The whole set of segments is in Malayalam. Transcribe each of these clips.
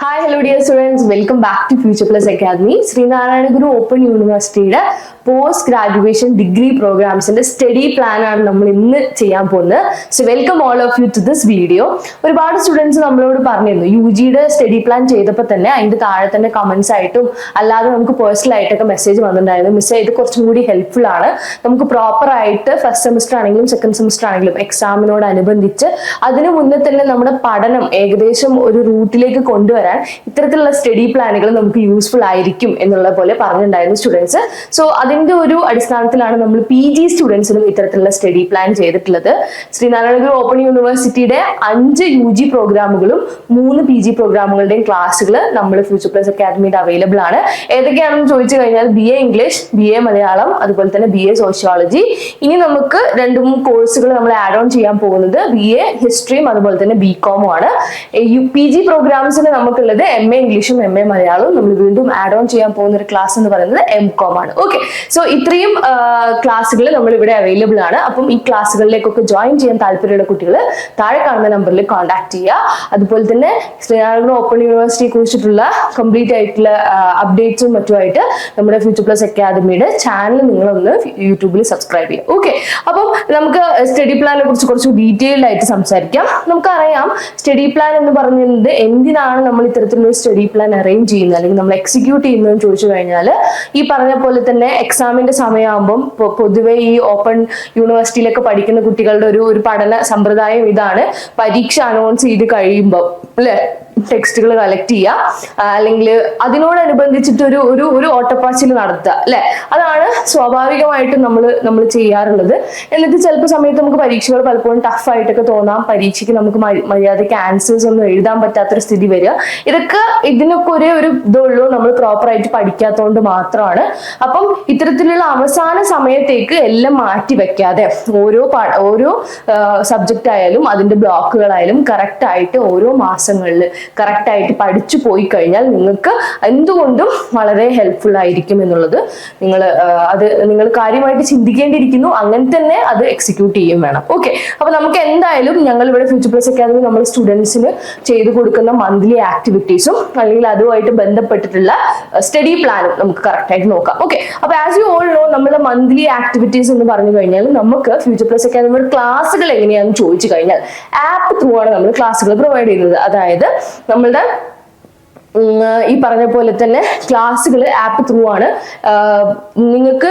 Hi hello dear students welcome back to Future Plus Academy Sreenarayana Guru open യൂണിവേഴ്സിറ്റിയുടെ പോസ്റ്റ് ഗ്രാജുവേഷൻ ഡിഗ്രി പ്രോഗ്രാംസിന്റെ സ്റ്റഡി പ്ലാൻ ആണ് നമ്മൾ ഇന്ന് ചെയ്യാൻ പോകുന്നത്. So welcome all of you to this video ഒരുപാട് സ്റ്റുഡൻസ് നമ്മളോട് പറഞ്ഞിരുന്നു യു ജിയുടെ സ്റ്റഡി പ്ലാൻ ചെയ്തപ്പോൾ തന്നെ അതിന്റെ താഴെ തന്നെ കമന്റ്സ് ആയിട്ടും അല്ലാതെ നമുക്ക് പേഴ്സണൽ ആയിട്ടൊക്കെ മെസ്സേജ് വന്നിട്ടുണ്ടായിരുന്നു. മിസ് ഇത് കുറച്ചും കൂടി ഹെൽപ്ഫുൾ ആണ്. നമുക്ക് പ്രോപ്പർ ആയിട്ട് ഫസ്റ്റ് സെമിസ്റ്റർ ആണെങ്കിലും സെക്കൻഡ് സെമിസ്റ്റർ ആണെങ്കിലും എക്സാമിനോട് അനുബന്ധിച്ച് അതിനു മുന്നേ തന്നെ നമ്മുടെ പഠനം ഏകദേശം ഒരു റൂട്ടിലേക്ക് കൊണ്ടുവരാൻ ഇത്തരത്തിലുള്ള സ്റ്റഡി പ്ലാനുകൾ നമുക്ക് യൂസ്ഫുൾ ആയിരിക്കും എന്നുള്ള പോലെ പറഞ്ഞിട്ടുണ്ടായിരുന്നു സ്റ്റുഡൻസ് സോ അതിന്റെ ഒരു അടിസ്ഥാനത്തിലാണ് നമ്മൾ പി ജി സ്റ്റുഡൻസിനും ഇത്തരത്തിലുള്ള സ്റ്റഡി പ്ലാൻ ചെയ്തിട്ടുള്ളത്. ശ്രീനാരായണഗുരു ഓപ്പൺ യൂണിവേഴ്സിറ്റിയുടെ അഞ്ച് യു ജി പ്രോഗ്രാമുകളും മൂന്ന് പി ജി പ്രോഗ്രാമുകളുടെയും ക്ലാസ്സുകൾ നമ്മൾ ഫ്യൂച്ചർ പ്ലസ് അക്കാദമിയിൽ അവൈലബിൾ ആണ്. ഏതൊക്കെയാണെന്ന് ചോദിച്ചു കഴിഞ്ഞാൽ B A English B A Malayalam അതുപോലെ തന്നെ ബി എ സോഷ്യോളജി ഇനി നമുക്ക് രണ്ട് മൂന്ന് കോഴ്സുകൾ നമ്മൾ ആഡ് ഓൺ ചെയ്യാൻ പോകുന്നത് ബി എ ഹിസ്റ്ററിയും അതുപോലെ തന്നെ ബി കോമും ആണ്. യു പി ജി പ്രോഗ്രാംസിന് നമുക്കുള്ളത് എം എ ഇംഗ്ലീഷും എം എ മലയാളവും. നമ്മൾ വീണ്ടും ആഡ് ഓൺ ചെയ്യാൻ പോകുന്ന ഒരു ക്ലാസ് എന്ന് പറയുന്നത് എം കോം ആണ്. ഓക്കെ സോ ഇത്രയും ക്ലാസ്സുകൾ നമ്മൾ ഇവിടെ അവൈലബിൾ ആണ്. അപ്പം ഈ ക്ലാസ്സുകളിലേക്കൊക്കെ ജോയിൻ ചെയ്യാൻ താല്പര്യമുള്ള കുട്ടികൾ താഴെ കാണുന്ന നമ്പറിൽ കോൺടാക്ട് ചെയ്യുക. അതുപോലെ തന്നെ ശ്രീനാരായണ ഓപ്പൺ യൂണിവേഴ്സിറ്റിയെ കുറിച്ചിട്ടുള്ള കംപ്ലീറ്റ് ആയിട്ടുള്ള അപ്ഡേറ്റ്സും മറ്റുമായിട്ട് നമ്മുടെ ഫ്യൂച്ചർ പ്ലസ് അക്കാദമിയുടെ ചാനൽ നിങ്ങളൊന്ന് യൂട്യൂബിൽ സബ്സ്ക്രൈബ് ചെയ്യുക ഓക്കെ അപ്പം നമുക്ക് സ്റ്റഡി പ്ലാനെ കുറിച്ച് കുറച്ച് ഡീറ്റെയിൽഡ് ആയിട്ട് സംസാരിക്കാം. നമുക്കറിയാം സ്റ്റഡി പ്ലാൻ എന്ന് പറയുന്നത് എന്തിനാണ് നമ്മൾ ഇത്തരത്തിലുള്ള സ്റ്റഡി പ്ലാൻ അറേഞ്ച് ചെയ്യുന്നത്? അല്ലെങ്കിൽ നമ്മൾ എക്സിക്യൂട്ട് ചെയ്യുന്നതെന്ന് ചോദിച്ചു കഴിഞ്ഞാൽ ഈ പറഞ്ഞ പോലെ തന്നെ എക്സാമിന്റെ സമയമാകുമ്പം പൊതുവെ ഈ ഓപ്പൺ യൂണിവേഴ്സിറ്റിയിലൊക്കെ പഠിക്കുന്ന കുട്ടികളുടെ ഒരു ഒരു പഠന സമ്പ്രദായം ഇതാണ്. പരീക്ഷ അനൗൺസ് ചെയ്ത് കഴിയുമ്പോൾ അല്ലെ? ടെക്സ്റ്റുകൾ കളക്ട് ചെയ്യുക അല്ലെങ്കിൽ അതിനോടനുബന്ധിച്ചിട്ട് ഒരു ഒരു ഒരു ഓട്ടപ്പാച്ചിൽ നടത്തുക അല്ലെ? അതാണ് സ്വാഭാവികമായിട്ടും നമ്മൾ നമ്മൾ ചെയ്യാറുള്ളത്. എന്നിട്ട് ചിലപ്പോൾ സമയത്ത് നമുക്ക് പരീക്ഷകൾ പലപ്പോഴും ടഫ് ആയിട്ടൊക്കെ തോന്നാം. പരീക്ഷയ്ക്ക് നമുക്ക് മര്യാദയ്ക്ക് ആൻസേഴ്സ് ഒന്നും എഴുതാൻ പറ്റാത്തൊരു സ്ഥിതി വരിക. ഇതൊക്കെ ഇതിനൊക്കെ ഒരേ ഒരു ഇതുള്ളൂ. നമ്മൾ പ്രോപ്പറായിട്ട് പഠിക്കാത്തതുകൊണ്ട് മാത്രമാണ് അപ്പം ഇത്തരത്തിലുള്ള അവസാന സമയത്തേക്ക് എല്ലാം മാറ്റി വെക്കാതെ ഓരോ ഓരോ സബ്ജക്റ്റ് ആയാലും അതിന്റെ ബ്ലോക്കുകളായാലും കറക്റ്റ് ആയിട്ട് ഓരോ മാസങ്ങളിൽ കറക്റ്റ് ആയിട്ട് പഠിച്ചു പോയി കഴിഞ്ഞാൽ നിങ്ങൾക്ക് എന്തുകൊണ്ടും വളരെ ഹെൽപ്ഫുൾ ആയിരിക്കും എന്നുള്ളത് നിങ്ങൾ അത് നിങ്ങൾ കാര്യമായിട്ട് ചിന്തിക്കേണ്ടിയിരിക്കുന്നു. അങ്ങനെ തന്നെ അത് എക്സിക്യൂട്ട് ചെയ്യും വേണം. ഓക്കെ അപ്പൊ നമുക്ക് എന്തായാലും ഞങ്ങൾ ഇവിടെ ഫ്യൂച്ചർ പ്ലസ് അക്കാദമി നമ്മൾ സ്റ്റുഡൻസിന് ചെയ്തു കൊടുക്കുന്ന മന്ത്ലി ആക്ടിവിറ്റീസും അല്ലെങ്കിൽ അതുമായിട്ട് ബന്ധപ്പെട്ടിട്ടുള്ള സ്റ്റഡി പ്ലാനും നമുക്ക് കറക്റ്റ് ആയിട്ട് നോക്കാം. ഓക്കെ അപ്പൊ ആസ് യു ഓൾ നോ നമ്മുടെ മന്ത്ലി ആക്ടിവിറ്റീസ് എന്ന് പറഞ്ഞു കഴിഞ്ഞാൽ നമുക്ക് ഫ്യൂച്ചർ പ്ലസ് അക്കാദമിയുടെ ക്ലാസ്സുകൾ എങ്ങനെയാണെന്ന് ചോദിച്ചു കഴിഞ്ഞാൽ ആപ്പ് ത്രൂ ആണ് നമ്മൾ ക്ലാസ്സുകൾ പ്രൊവൈഡ് ചെയ്യുന്നത്. അതായത് നമ്മളുടെ ഉം, ഈ പറഞ്ഞ പോലെ തന്നെ ക്ലാസ്സുകൾ ആപ്പ് ത്രൂ ആണ്. നിങ്ങൾക്ക്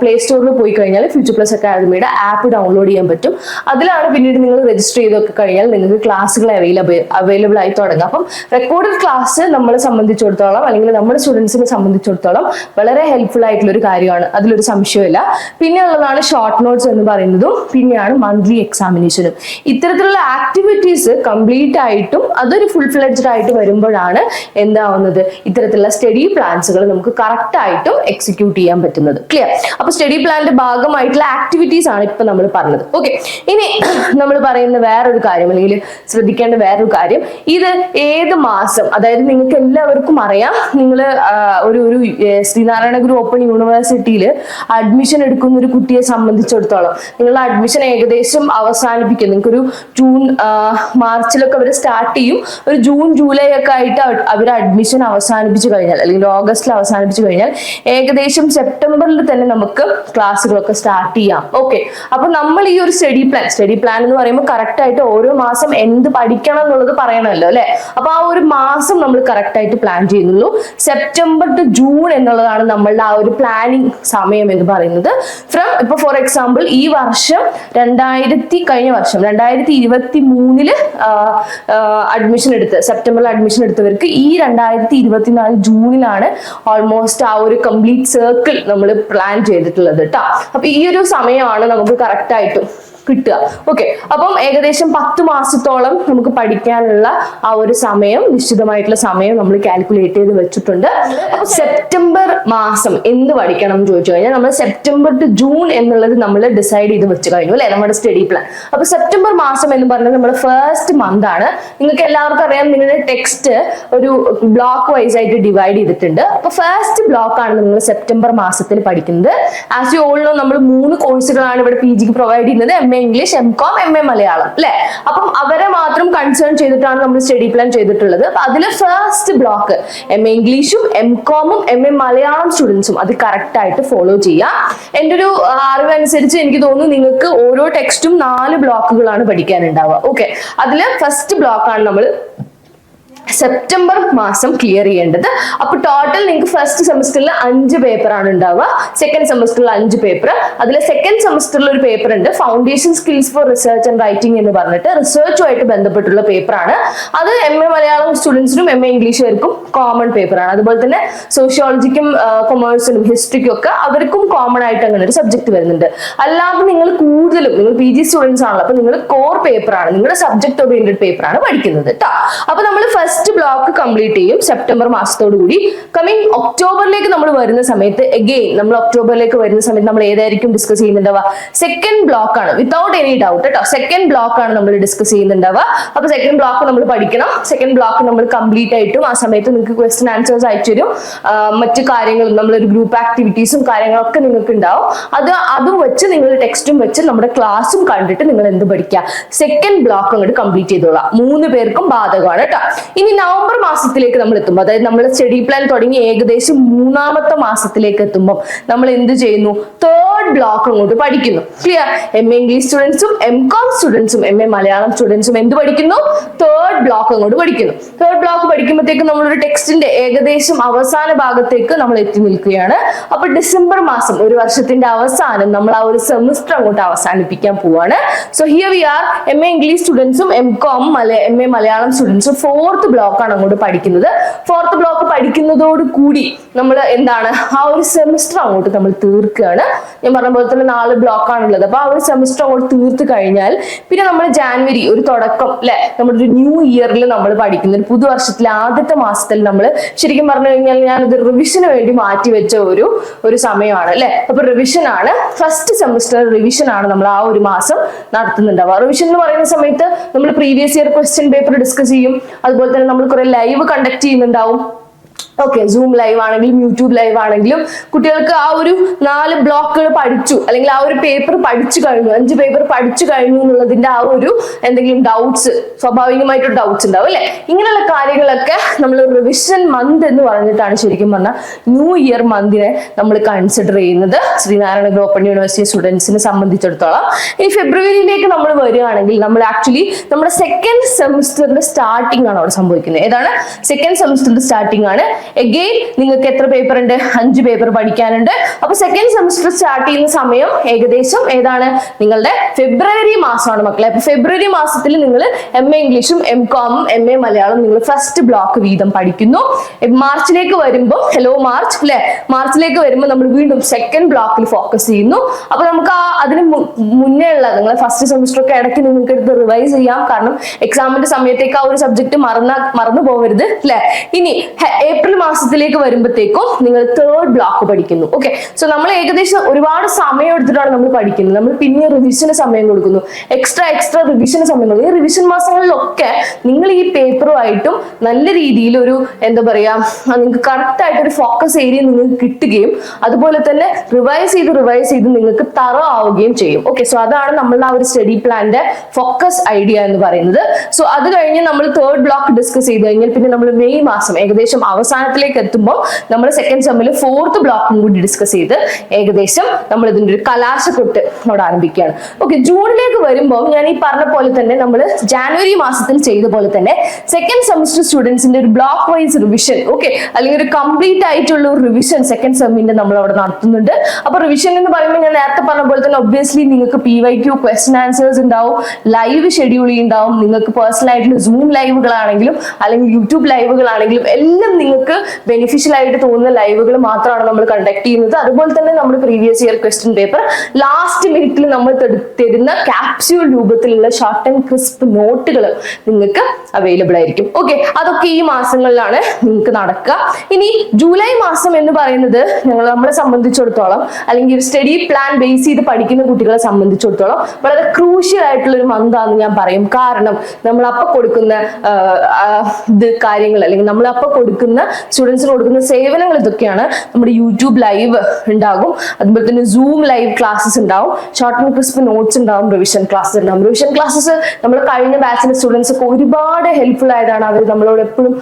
പ്ലേ സ്റ്റോറിൽ പോയി കഴിഞ്ഞാൽ ഫ്യൂച്ചർ പ്ലസ് അക്കാദമിയുടെ ആപ്പ് ഡൗൺലോഡ് ചെയ്യാൻ പറ്റും. അതിലാണ് പിന്നീട് നിങ്ങൾ രജിസ്റ്റർ ചെയ്തൊക്കെ കഴിഞ്ഞാൽ നിങ്ങൾക്ക് ക്ലാസ്സുകൾ അവൈലബിൾ അവൈലബിൾ ആയി തുടങ്ങും. അപ്പം റെക്കോർഡഡ് ക്ലാസ് നമ്മളെ സംബന്ധിച്ചിടത്തോളം അല്ലെങ്കിൽ നമ്മുടെ സ്റ്റുഡൻസിനെ സംബന്ധിച്ചിടത്തോളം വളരെ ഹെൽപ്ഫുൾ ആയിട്ടുള്ള ഒരു കാര്യമാണ്. അതിലൊരു സംശയമില്ല പിന്നെ ഉള്ളതാണ് ഷോർട്ട് നോട്ട്സ് എന്ന് പറയുന്നതും പിന്നെയാണ് മന്ത്ലി എക്സാമിനേഷനും ഇത്തരത്തിലുള്ള ആക്ടിവിറ്റീസ് കംപ്ലീറ്റ് ആയിട്ടും അതൊരു ഫുൾ ഫ്ലെഡ്ജഡ് ആയിട്ട് വരുമ്പോഴാണ് എന്താവുന്നത്? ഇത്തരത്തിലുള്ള സ്റ്റഡി പ്ലാൻസുകൾ നമുക്ക് കറക്റ്റ് ആയിട്ടും എക്സിക്യൂട്ട് ചെയ്യാൻ പറ്റുന്നത്. ക്ലിയർ അപ്പൊ സ്റ്റഡി പ്ലാനിന്റെ ഭാഗമായിട്ടുള്ള ആക്ടിവിറ്റീസ് ആണ് ഇപ്പൊ നമ്മൾ പറഞ്ഞത്. ഓക്കെ ഇനി നമ്മൾ പറയുന്ന വേറൊരു കാര്യം അല്ലെങ്കിൽ ശ്രദ്ധിക്കേണ്ട വേറൊരു കാര്യം. ഇത് ഏത് മാസം? അതായത് നിങ്ങൾക്ക് എല്ലാവർക്കും അറിയാം നിങ്ങൾ ഒരു ഒരു ശ്രീനാരായണ ഗുരു ഓപ്പൺ യൂണിവേഴ്സിറ്റിയിൽ അഡ്മിഷൻ എടുക്കുന്ന ഒരു കുട്ടിയെ സംബന്ധിച്ചിടത്തോളം നിങ്ങൾ അഡ്മിഷൻ ഏകദേശം അവസാനിപ്പിക്കും. നിങ്ങൾക്കൊരു ജൂൺ മാർച്ചിലൊക്കെ അവർ സ്റ്റാർട്ട് ചെയ്യും. ഒരു ജൂൺ ജൂലൈ ഒക്കെ ആയിട്ട് അവർ അഡ്മിഷൻ അവസാനിപ്പിച്ചു കഴിഞ്ഞാൽ അല്ലെങ്കിൽ ഓഗസ്റ്റിൽ അവസാനിപ്പിച്ചു കഴിഞ്ഞാൽ ഏകദേശം സെപ്റ്റംബറിൽ തന്നെ നമുക്ക് ക്ലാസ്സുകളൊക്കെ സ്റ്റാർട്ട് ചെയ്യാം. ഓക്കെ അപ്പൊ നമ്മൾ ഈ ഒരു സ്റ്റഡി പ്ലാൻ സ്റ്റഡി പ്ലാൻ എന്ന് പറയുമ്പോൾ കറക്റ്റ് ആയിട്ട് ഓരോ മാസം എന്ത് പഠിക്കണം എന്നുള്ളത് പറയണമല്ലോ അല്ലെ? അപ്പൊ ആ ഒരു മാസം നമ്മൾ കറക്റ്റ് ആയിട്ട് പ്ലാൻ ചെയ്യുന്നുള്ളൂ സെപ്റ്റംബർ ടു ജൂൺ എന്നുള്ളതാണ് നമ്മളുടെ ആ ഒരു പ്ലാനിങ് സമയം എന്ന് പറയുന്നത്. ഫ്രം ഇപ്പൊ ഫോർ എക്സാമ്പിൾ ഈ വർഷം രണ്ടായിരത്തി കഴിഞ്ഞ വർഷം രണ്ടായിരത്തി ഇരുപത്തി മൂന്നിൽ അഡ്മിഷൻ എടുത്ത് സെപ്റ്റംബറിൽ അഡ്മിഷൻ എടുത്തവർക്ക് ഈ രണ്ടായിരത്തി ഇരുപത്തിനാല് ജൂണിലാണ് ഓൾമോസ്റ്റ് ആ ഒരു കംപ്ലീറ്റ് സർക്കിൾ നമ്മൾ പ്ലാൻ ചെയ്തിട്ടുള്ളത് കേട്ടോ അപ്പൊ ഈ ഒരു സമയമാണ് നമുക്ക് കറക്റ്റ് ആയിട്ടും കിട്ടുക. ഓക്കെ അപ്പം ഏകദേശം പത്ത് മാസത്തോളം നമുക്ക് പഠിക്കാനുള്ള ആ ഒരു സമയം നിശ്ചിതമായിട്ടുള്ള സമയം നമ്മൾ കാൽക്കുലേറ്റ് ചെയ്ത് വെച്ചിട്ടുണ്ട്. അപ്പൊ സെപ്റ്റംബർ മാസം എന്ത് പഠിക്കണം എന്ന് ചോദിച്ചു കഴിഞ്ഞാൽ നമ്മൾ സെപ്റ്റംബർ ടു ജൂൺ എന്നുള്ളത് നമ്മൾ ഡിസൈഡ് ചെയ്ത് വെച്ച് കഴിഞ്ഞു അല്ലെ? നമ്മുടെ സ്റ്റഡി പ്ലാൻ അപ്പൊ സെപ്റ്റംബർ മാസം എന്ന് പറഞ്ഞാൽ നമ്മൾ ഫസ്റ്റ് മന്ത് ആണ്. നിങ്ങൾക്ക് എല്ലാവർക്കും അറിയാം നിങ്ങളുടെ ടെക്സ്റ്റ് ഒരു ബ്ലോക്ക് വൈസ് ആയിട്ട് ഡിവൈഡ് ചെയ്തിട്ടുണ്ട്. അപ്പൊ ഫസ്റ്റ് ബ്ലോക്ക് ആണ് നിങ്ങൾ സെപ്റ്റംബർ മാസത്തിൽ പഠിക്കുന്നത്. ആസ് യു ഓൾ നോ നമ്മൾ മൂന്ന് കോഴ്സുകളാണ് ഇവിടെ പി ജിക്ക് പ്രൊവൈഡ് ചെയ്യുന്നത്. M A English M Com M A Malayalam അല്ലെ അപ്പം അവരെ മാത്രം കൺസേൺ ചെയ്തിട്ടാണ് നമ്മൾ സ്റ്റഡി പ്ലാൻ ചെയ്തിട്ടുള്ളത്. അപ്പൊ അതിൽ ഫസ്റ്റ് ബ്ലോക്ക് എം എ ഇംഗ്ലീഷും എം കോമും എം എ മലയാളം സ്റ്റുഡൻസും അത് കറക്റ്റ് ആയിട്ട് ഫോളോ ചെയ്യാം. എന്റെ ഒരു അറിവനുസരിച്ച് എനിക്ക് തോന്നുന്നു നിങ്ങൾക്ക് ഓരോ ടെക്സ്റ്റും നാല് ബ്ലോക്കുകളാണ് പഠിക്കാനുണ്ടാവുക. ഓക്കെ അതിലെ ഫസ്റ്റ് ബ്ലോക്കാണ് നമ്മൾ സെപ്റ്റംബർ മാസം ക്ലിയർ ചെയ്യേണ്ടത്. അപ്പൊ ടോട്ടൽ നിങ്ങൾക്ക് ഫസ്റ്റ് സെമസ്റ്ററിൽ അഞ്ച് പേപ്പറാണ് ഉണ്ടാവുക. സെക്കൻഡ് സെമസ്റ്ററിൽ അഞ്ച് പേപ്പർ അതിൽ സെക്കൻഡ് സെമസ്റ്ററിൽ ഒരു പേപ്പർ ഉണ്ട്. Foundation skills for research and writing എന്ന് പറഞ്ഞിട്ട് റിസർച്ചുമായിട്ട് ബന്ധപ്പെട്ടുള്ള പേപ്പറാണ് അത് എം എ മലയാളം സ്റ്റുഡൻസിനും എം എ ഇംഗ്ലീഷുകാർക്കും കോമൺ പേപ്പറാണ് അതുപോലെ തന്നെ സോഷ്യോളജിക്കും കൊമേഴ്സിനും ഹിസ്റ്ററിക്കും ഒക്കെ അവർക്കും കോമൺ ആയിട്ട് അങ്ങനെ ഒരു സബ്ജക്ട് വരുന്നുണ്ട്. അല്ലാതെ നിങ്ങൾ കൂടുതലും നിങ്ങൾ പി ജി സ്റ്റുഡൻസ് ആണല്ലോ അപ്പൊ നിങ്ങൾ കോർ പേപ്പറാണ് നിങ്ങളുടെ സബ്ജക്ട് ഓറിയന്റഡ് പേപ്പറാണ് പഠിക്കുന്നത് കേട്ടോ അപ്പൊ നമ്മൾ ഫസ്റ്റ് ബ്ലോക്ക് കംപ്ലീറ്റ് ചെയ്യും സെപ്റ്റംബർ മാസത്തോടു കൂടി. കമ്മിങ് ഒക്ടോബറിലേക്ക് നമ്മൾ വരുന്ന സമയത്ത് എഗെയിൻ നമ്മൾ ഒക്ടോബറിലേക്ക് വരുന്ന സമയത്ത് നമ്മൾ ഏതായിരിക്കും ഡിസ്കസ് ചെയ്യുന്നുണ്ടാവുക? സെക്കൻഡ് ബ്ലോക്ക് ആണ്. വിത്തൗട്ട് എനി ഡൗട്ട് കേട്ടോ. സെക്കൻഡ് ബ്ലോക്ക് ആണ് നമ്മൾ ഡിസ്കസ് ചെയ്യുന്നുണ്ടാവുക. അപ്പൊ സെക്കൻഡ് ബ്ലോക്ക് നമ്മൾ പഠിക്കണം. സെക്കൻഡ് ബ്ലോക്ക് നമ്മൾ കംപ്ലീറ്റ് ആയിട്ടും ആ സമയത്ത് നിങ്ങൾക്ക് ക്വസ്റ്റൻ ആൻസേഴ്സ് അയച്ചു തരും. മറ്റു കാര്യങ്ങളും നമ്മളൊരു ഗ്രൂപ്പ് ആക്ടിവിറ്റീസും കാര്യങ്ങളൊക്കെ നിങ്ങൾക്ക് ഉണ്ടാവും അത് അതും വെച്ച് നിങ്ങൾ ടെക്സ്റ്റും വെച്ച് നമ്മുടെ ക്ലാസ്സും കണ്ടിട്ട് നിങ്ങൾ എന്ത് പഠിക്കുക? സെക്കൻഡ് ബ്ലോക്ക് അങ്ങോട്ട് കംപ്ലീറ്റ് ചെയ്തോളാം. മൂന്ന് പേർക്കും ബാധകമാണ് കേട്ടോ. ഇനി നവംബർ മാസത്തിലേക്ക് നമ്മൾ എത്തുമ്പോൾ അതായത് നമ്മൾ സ്റ്റഡി പ്ലാൻ തുടങ്ങി ഏകദേശം മൂന്നാമത്തെ മാസത്തിലേക്ക് എത്തുമ്പോൾ നമ്മൾ എന്ത് ചെയ്യുന്നു? തേർഡ് ബ്ലോക്ക് അങ്ങോട്ട് പഠിക്കുന്നു. ക്ലിയർ എം എ ഇംഗ്ലീഷ് സ്റ്റുഡൻസും എം കോം സ്റ്റുഡൻസും എം എ മലയാളം സ്റ്റുഡൻസും എന്ത് പഠിക്കുന്നു? തേർഡ് ബ്ലോക്ക് അങ്ങോട്ട് പഠിക്കുന്നു. തേർഡ് ബ്ലോക്ക് പഠിക്കുമ്പോഴത്തേക്ക് നമ്മളൊരു ടെക്സ്റ്റിന്റെ ഏകദേശം അവസാന ഭാഗത്തേക്ക് നമ്മൾ എത്തി നിൽക്കുകയാണ്. അപ്പൊ ഡിസംബർ മാസം ഒരു വർഷത്തിന്റെ അവസാനം നമ്മൾ ആ ഒരു സെമിസ്റ്റർ അങ്ങോട്ട് അവസാനിപ്പിക്കാൻ പോവാണ്. So here we are M A English സ്റ്റുഡൻസും M com M A Malayalam സ്റ്റുഡൻസും fourth block ആണ് അങ്ങോട്ട് പഠിക്കുന്നത്. ഫോർത്ത് ബ്ലോക്ക് പഠിക്കുന്നതോട് കൂടി നമ്മൾ എന്താണ് ആ ഒരു സെമിസ്റ്റർ അങ്ങോട്ട് നമ്മൾ തീർക്കുകയാണ്. ഞാൻ പറഞ്ഞ പോലെ തന്നെ നാല് ബ്ലോക്ക് ആണുള്ളത്. അപ്പൊ ആ ഒരു സെമിസ്റ്റർ അങ്ങോട്ട് തീർത്ത് കഴിഞ്ഞാൽ പിന്നെ നമ്മൾ ജാനുവരി ഒരു തുടക്കം അല്ലെ നമ്മുടെ ഒരു ന്യൂ ഇയറിൽ നമ്മൾ പഠിക്കുന്ന ഒരു പുതുവർഷത്തിലെ ആദ്യത്തെ മാസത്തിൽ നമ്മൾ ശരിക്കും പറഞ്ഞു കഴിഞ്ഞാൽ ഞാനത് റിവിഷന് വേണ്ടി മാറ്റി വെച്ച ഒരു ഒരു സമയമാണ് അല്ലെ അപ്പൊ റിവിഷൻ ആണ് ഫസ്റ്റ് സെമിസ്റ്റർ റിവിഷൻ ആണ് നമ്മൾ ആ ഒരു മാസം നടത്തുന്നുണ്ടാവുക. റിവിഷൻ എന്ന് പറയുന്ന സമയത്ത് നമ്മൾ previous year question paper discuss ചെയ്യും. അതുപോലെ തന്നെ നമ്മൾ കുറെ ലൈവ് കണ്ടക്ട് ചെയ്യുന്നുണ്ടാവും. ഓക്കെ സൂം ലൈവ് ആണെങ്കിലും യൂട്യൂബ് ലൈവ് ആണെങ്കിലും കുട്ടികൾക്ക് ആ ഒരു നാല് ബ്ലോക്കുകൾ പഠിച്ചു. അല്ലെങ്കിൽ ആ ഒരു പേപ്പർ പഠിച്ചു കഴിഞ്ഞു. അഞ്ച് പേപ്പർ പഠിച്ചു കഴിഞ്ഞു എന്നുള്ളതിന്റെ ആ ഒരു എന്തെങ്കിലും ഡൗട്ട്സ് സ്വാഭാവികമായിട്ട് ഡൗട്ട്സ് ഉണ്ടാവും അല്ലെ? ഇങ്ങനെയുള്ള കാര്യങ്ങളൊക്കെ നമ്മൾ റിവിഷൻ മന്ത് എന്ന് പറഞ്ഞിട്ടാണ് ശരിക്കും പറഞ്ഞാൽ ന്യൂ ഇയർ മന്തിനെ നമ്മൾ കൺസിഡർ ചെയ്യുന്നത്. ശ്രീനാരായണ ഗുരു ഓപ്പൺ യൂണിവേഴ്സിറ്റി സ്റ്റുഡൻസിനെ സംബന്ധിച്ചിടത്തോളം. ഈ ഫെബ്രുവരിയിലേക്ക് നമ്മൾ വരികയാണെങ്കിൽ നമ്മൾ ആക്ച്വലി നമ്മുടെ സെക്കൻഡ് സെമിസ്റ്ററിന്റെ സ്റ്റാർട്ടിംഗ് ആണ് അവിടെ സംഭവിക്കുന്നത്. ഏതാണ്? സെക്കൻഡ് സെമിസ്റ്ററിന്റെ സ്റ്റാർട്ടിംഗ് ആണ്. എഗെയിൻ നിങ്ങൾക്ക് എത്ര പേപ്പർ ഉണ്ട്? അഞ്ച് പേപ്പർ പഠിക്കാനുണ്ട്. അപ്പൊ സെക്കൻഡ് സെമസ്റ്റർ സ്റ്റാർട്ട് ചെയ്യുന്ന സമയം ഏകദേശം ഏതാണ്? നിങ്ങളുടെ ഫെബ്രുവരി മാസമാണ് മക്കളെ. അപ്പൊ ഫെബ്രുവരി മാസത്തിൽ നിങ്ങൾ എം എ ഇംഗ്ലീഷും എം കോമും എം എ മലയാളം നിങ്ങൾ ഫസ്റ്റ് ബ്ലോക്ക് വീതം പഠിക്കുന്നു. മാർച്ചിലേക്ക് വരുമ്പോൾ ഹലോ മാർച്ച് അല്ലെ? മാർച്ചിലേക്ക് വരുമ്പോൾ നമ്മൾ വീണ്ടും സെക്കൻഡ് ബ്ലോക്കിൽ ഫോക്കസ് ചെയ്യുന്നു. അപ്പൊ നമുക്ക് ആ അതിന് മുന്നേ ഉള്ള നിങ്ങളെ ഫസ്റ്റ് സെമസ്റ്റർ ഒക്കെ ഇടയ്ക്ക് നിങ്ങൾക്ക് എടുത്ത് റിവൈസ് ചെയ്യാം. കാരണം എക്സാമിന്റെ സമയത്തേക്ക് ആ ഒരു സബ്ജക്ട് മറന്ന മറന്നു പോകരുത് അല്ലെ? ഇനി ഹെ- ഏപ്രിൽ മാസത്തിലേക്ക് വരുമ്പോഴത്തേക്കും നിങ്ങൾ തേർഡ് ബ്ലോക്ക് പഠിക്കുന്നു. ഓക്കെ സോ നമ്മൾ ഏകദേശം ഒരുപാട് സമയം എടുത്തിട്ടാണ് നമ്മൾ പഠിക്കുന്നത്. നമ്മൾ പിന്നെ റിവിഷന് സമയം കൊടുക്കുന്നു. എക്സ്ട്രാ എക്സ്ട്രാ റിവിഷന് സമയം കൊടുക്കുന്നു. ഈ റിവിഷൻ മാസങ്ങളിലൊക്കെ നിങ്ങൾ ഈ പേപ്പറുമായിട്ടും നല്ല രീതിയിൽ ഒരു എന്താ പറയാ നിങ്ങൾക്ക് കറക്റ്റ് ആയിട്ട് ഒരു ഫോക്കസ് ഏരിയ നിങ്ങൾക്ക് കിട്ടുകയും അതുപോലെ തന്നെ റിവൈസ് ചെയ്ത് റിവൈസ് ചെയ്ത് നിങ്ങൾക്ക് തറ ആവുകയും ചെയ്യും. ഓക്കെ സോ അതാണ് നമ്മളുടെ ആ ഒരു സ്റ്റഡി പ്ലാന്റെ ഫോക്കസ് ഐഡിയ എന്ന് പറയുന്നത്. സോ അത് കഴിഞ്ഞ് നമ്മൾ തേർഡ് ബ്ലോക്ക് ഡിസ്കസ് ചെയ്ത് കഴിഞ്ഞാൽ പിന്നെ നമ്മൾ മെയ് മാസം ഏകദേശം അവസാനത്തിലേക്ക് എത്തുമ്പോൾ നമ്മൾ സെക്കൻഡ് സെമ്മിൽ ഫോർത്ത് ബ്ലോക്കും കൂടി ഡിസ്കസ് ചെയ്ത് ഏകദേശം നമ്മൾ ഇതിന്റെ ഒരു കലാശക്കൊട്ട് അവിടെ ആരംഭിക്കുകയാണ്. ഓക്കെ ജൂണിലേക്ക് വരുമ്പോൾ ഞാൻ ഈ പറഞ്ഞ പോലെ തന്നെ നമ്മൾ ജാനുവരി മാസത്തിൽ ചെയ്ത പോലെ തന്നെ സെക്കൻഡ് സെമിസ്റ്റർ സ്റ്റുഡൻസിന്റെ ഒരു ബ്ലോക്ക് വൈസ് റിവിഷൻ ഓക്കെ അല്ലെങ്കിൽ ഒരു കംപ്ലീറ്റ് ആയിട്ടുള്ള ഒരു റിവിഷൻ സെക്കൻഡ് സെമ്മിന്റെ നമ്മൾ അവിടെ നടത്തുന്നുണ്ട്. അപ്പൊ റിവിഷൻ എന്ന് പറയുമ്പോൾ ഞാൻ നേരത്തെ പറഞ്ഞ പോലെ തന്നെ ഒബ്വിയസ്ലി നിങ്ങൾക്ക് P Y Q question answers ഉണ്ടാവും ലൈവ് ഷെഡ്യൂൾ ഉണ്ടാവും നിങ്ങൾക്ക് പേഴ്സണൽ ആയിട്ടുള്ള സൂം ലൈവുകളാണെങ്കിലും അല്ലെങ്കിൽ യൂട്യൂബ് ലൈവുകളാണെങ്കിലും എല്ലാം നിങ്ങൾക്ക് ബെനിഫിഷ്യൽ ആയിട്ട് തോന്നുന്ന ലൈവുകൾ മാത്രമാണ് നമ്മൾ കണ്ടക്ട് ചെയ്യുന്നത്. അതുപോലെ തന്നെ നമ്മൾ previous year question paper last മിനിറ്റിൽ നമ്മൾ തരുന്ന ക്യാപ്സ്യൂൾ രൂപത്തിലുള്ള ഷോർട്ട് ആൻഡ് ക്രിസ്പ് നോട്ടുകൾ നിങ്ങൾക്ക് അവൈലബിൾ ആയിരിക്കും. ഓക്കെ അതൊക്കെ ഈ മാസങ്ങളിലാണ് നിങ്ങൾക്ക് നടക്കുക. ഇനി ജൂലൈ മാസം എന്ന് പറയുന്നത് ഞങ്ങൾ നമ്മളെ സംബന്ധിച്ചിടത്തോളം അല്ലെങ്കിൽ ഒരു സ്റ്റഡി പ്ലാൻ ബേസ് ചെയ്ത് പഠിക്കുന്ന കുട്ടികളെ സംബന്ധിച്ചിടത്തോളം വളരെ ക്രൂഷ്യൽ ആയിട്ടുള്ള ഒരു മന്താന്ന് ഞാൻ പറയും. കാരണം നമ്മൾ അപ്പൊ കൊടുക്കുന്ന ഇത് കാര്യങ്ങൾ അല്ലെങ്കിൽ നമ്മൾ അപ്പൊ കൊടുക്കുന്ന സ്റ്റുഡൻസിന് കൊടുക്കുന്ന സേവനങ്ങൾ ഇതൊക്കെയാണ്. നമ്മുടെ യൂട്യൂബ് ലൈവ് ഉണ്ടാകും. അതുപോലെ തന്നെ സൂം ലൈവ് ക്ലാസ്സസ് ഉണ്ടാവും. ഷോർട്ട് ആൻഡ് ക്രിസ്പ് നോട്ട്സ് ഉണ്ടാവും റിവിഷൻ ക്ലാസ്സസ് ഉണ്ടാവും. റിവിഷൻ ക്ലാസ്സസ് നമ്മൾ കഴിഞ്ഞ ബാച്ചിലെ സ്റ്റുഡൻസ് ഒക്കെ ഒരുപാട് ഹെൽപ്ഫുൾ ആയതാണ്. അവർ നമ്മളോട് എപ്പോഴും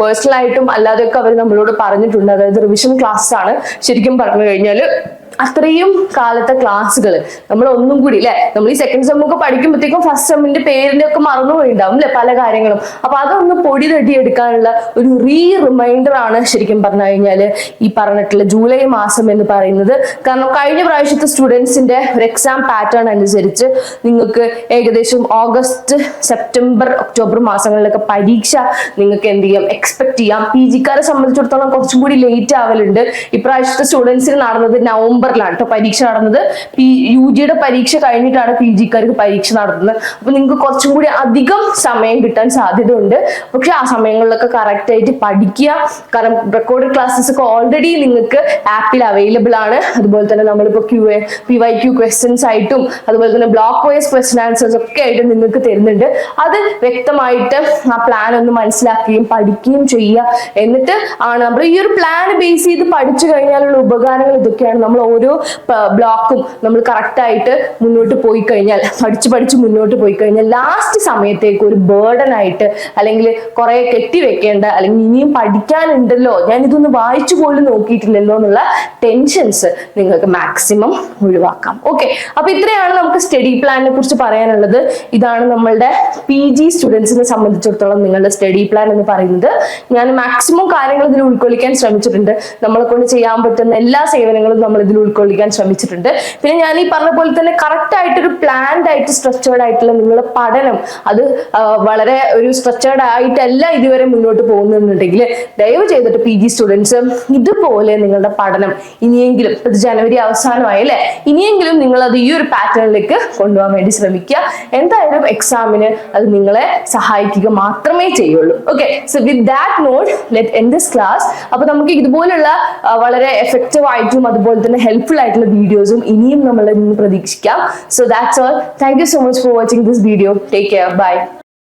പേഴ്സണൽ ആയിട്ടും അല്ലാതെയൊക്കെ അവർ നമ്മളോട് പറഞ്ഞിട്ടുണ്ട്. അതായത് റിവിഷൻ ക്ലാസ് ആണ്. ശരിക്കും പറഞ്ഞു കഴിഞ്ഞാൽ അത്രയും കാലത്തെ ക്ലാസ്സുകൾ നമ്മൾ ഒന്നും കൂടി അല്ലെ നമ്മൾ ഈ സെക്കൻഡ് സെം ഒക്കെ പഠിക്കുമ്പോഴത്തേക്കും ഫസ്റ്റ് സെമ്മിന്റെ പേരിന്റെ ഒക്കെ മറന്നു പോയിണ്ടാവും അല്ലെ പല കാര്യങ്ങളും. അപ്പൊ അതൊന്ന് പൊടി തട്ടി എടുക്കാനുള്ള ഒരു റീ റിമൈൻഡർ ആണ് ശരിക്കും പറഞ്ഞു കഴിഞ്ഞാൽ ഈ പറഞ്ഞിട്ടുള്ള ജൂലൈ മാസം എന്ന് പറയുന്നത്. കാരണം കഴിഞ്ഞ പ്രാവശ്യത്തെ സ്റ്റുഡൻസിന്റെ ഒരു എക്സാം പാറ്റേൺ അനുസരിച്ച് നിങ്ങൾക്ക് ഏകദേശം ഓഗസ്റ്റ് സെപ്റ്റംബർ ഒക്ടോബർ മാസങ്ങളിലൊക്കെ പരീക്ഷ നിങ്ങൾക്ക് എന്ത് ചെയ്യാം? എക്സ്പെക്ട് ചെയ്യാം. പി ജിക്കാരെ സംബന്ധിച്ചിടത്തോളം കുറച്ചും കൂടി ലേറ്റ് ആവലുണ്ട്. ഇപ്രാവശ്യത്തെ സ്റ്റുഡൻസിന് നടന്നത് നവംബറിലാണ്. കേട്ടോ പരീക്ഷ നടന്നത്. പി യു ജിയുടെ പരീക്ഷ കഴിഞ്ഞിട്ടാണ് പി ജിക്കാർക്ക് പരീക്ഷ നടത്തുന്നത്. അപ്പൊ നിങ്ങൾക്ക് കുറച്ചും കൂടി അധികം സമയം കിട്ടാൻ സാധ്യതയുണ്ട്. പക്ഷെ ആ സമയങ്ങളിലൊക്കെ കറക്റ്റ് ആയിട്ട് പഠിക്കുക. കാരണം റെക്കോർഡ് ക്ലാസ്സസ് ഒക്കെ ഓൾറെഡി നിങ്ങൾക്ക് ആപ്പിൽ അവൈലബിൾ ആണ്. അതുപോലെ തന്നെ നമ്മളിപ്പോൾ Q A P Y Q questions ആയിട്ടും അതുപോലെ തന്നെ ബ്ലോക്ക് വൈസ് ക്വസ്റ്റ്യൻ ആൻസേഴ്സ് ഒക്കെ ആയിട്ട് നിങ്ങൾക്ക് തരുന്നുണ്ട്. അത് വ്യക്തമായിട്ട് ആ പ്ലാൻ ഒന്ന് മനസ്സിലാക്കുകയും പഠിക്കുകയും ചെയ്യുക. എന്നിട്ട് ആണ് നമ്മൾ ഈ ഒരു പ്ലാൻ ബേസ് ചെയ്ത് പഠിച്ചു കഴിഞ്ഞാലുള്ള ഉപകാരങ്ങൾ ഇതൊക്കെയാണ് നമ്മൾ ഓരോ ബ്ലോക്കും നമ്മൾ കറക്റ്റായിട്ട് മുന്നോട്ട് പോയി കഴിഞ്ഞാൽ പഠിച്ച് പഠിച്ച് മുന്നോട്ട് പോയി കഴിഞ്ഞാൽ ലാസ്റ്റ് സമയത്തേക്ക് ഒരു ബേർഡൻ ആയിട്ട് അല്ലെങ്കിൽ കുറെ കെട്ടിവെക്കേണ്ട അല്ലെങ്കിൽ ഇനിയും പഠിക്കാനുണ്ടല്ലോ ഞാൻ ഇതൊന്ന് വായിച്ചു പോലും നോക്കിയിട്ടില്ലല്ലോ എന്നുള്ള ടെൻഷൻസ് നിങ്ങൾക്ക് മാക്സിമം ഒഴിവാക്കാം. ഓക്കെ അപ്പൊ ഇത്രയാണ് നമുക്ക് സ്റ്റഡി പ്ലാനിനെ കുറിച്ച് പറയാനുള്ളത്. ഇതാണ് നമ്മളുടെ പി ജി സ്റ്റുഡൻസിനെ സംബന്ധിച്ചിടത്തോളം നിങ്ങളുടെ സ്റ്റഡി പ്ലാൻ എന്ന് പറയുന്നത്. ഞാൻ മാക്സിമം കാര്യങ്ങൾ ഇതിൽ ഉൾക്കൊള്ളിക്കാൻ ശ്രമിച്ചിട്ടുണ്ട്. നമ്മളെ കൊണ്ട് ചെയ്യാൻ പറ്റുന്ന എല്ലാ സേവനങ്ങളും നമ്മൾ ഇതിൽ ഉൾക്കൊള്ളിക്കാൻ ശ്രമിച്ചിട്ടുണ്ട്. പിന്നെ ഞാൻ ഈ പറഞ്ഞ പോലെ തന്നെ കറക്റ്റ് ആയിട്ടൊരു പ്ലാൻഡ് ആയിട്ട് സ്ട്രക്ചേർഡ് ആയിട്ടുള്ള നിങ്ങളുടെ പഠനം അത് വളരെ ഒരു സ്ട്രക്ചേർഡ് ആയിട്ടല്ല ഇതുവരെ മുന്നോട്ട് പോകുന്നുണ്ടെങ്കിൽ ദയവ് ചെയ്തിട്ട് പി ജി സ്റ്റുഡൻസ് ഇതുപോലെ നിങ്ങളുടെ പഠനം ഇനിയെങ്കിലും ഇത് ജനുവരി അവസാനമായി അല്ലേ? ഇനിയെങ്കിലും നിങ്ങൾ അത് ഈ ഒരു പാറ്റേണിലേക്ക് കൊണ്ടുപോകാൻ വേണ്ടി ശ്രമിക്കുക. എന്തായാലും എക്സാമിന് അത് നിങ്ങളെ സഹായിക്കുക മാത്രമേ ചെയ്യുള്ളൂ. Okay so with that note let end this class അപ്പൊ നമുക്ക് ഇതുപോലുള്ള വളരെ എഫക്റ്റീവ് ആയിട്ടും അതുപോലെ തന്നെ ഹെൽപ്ഫുൾ ആയിട്ടുള്ള വീഡിയോസും ഇനിയും നമ്മളിൽ നിന്ന് പ്രതീക്ഷിക്കാം. So that's all thank you so much for watching this video take care bye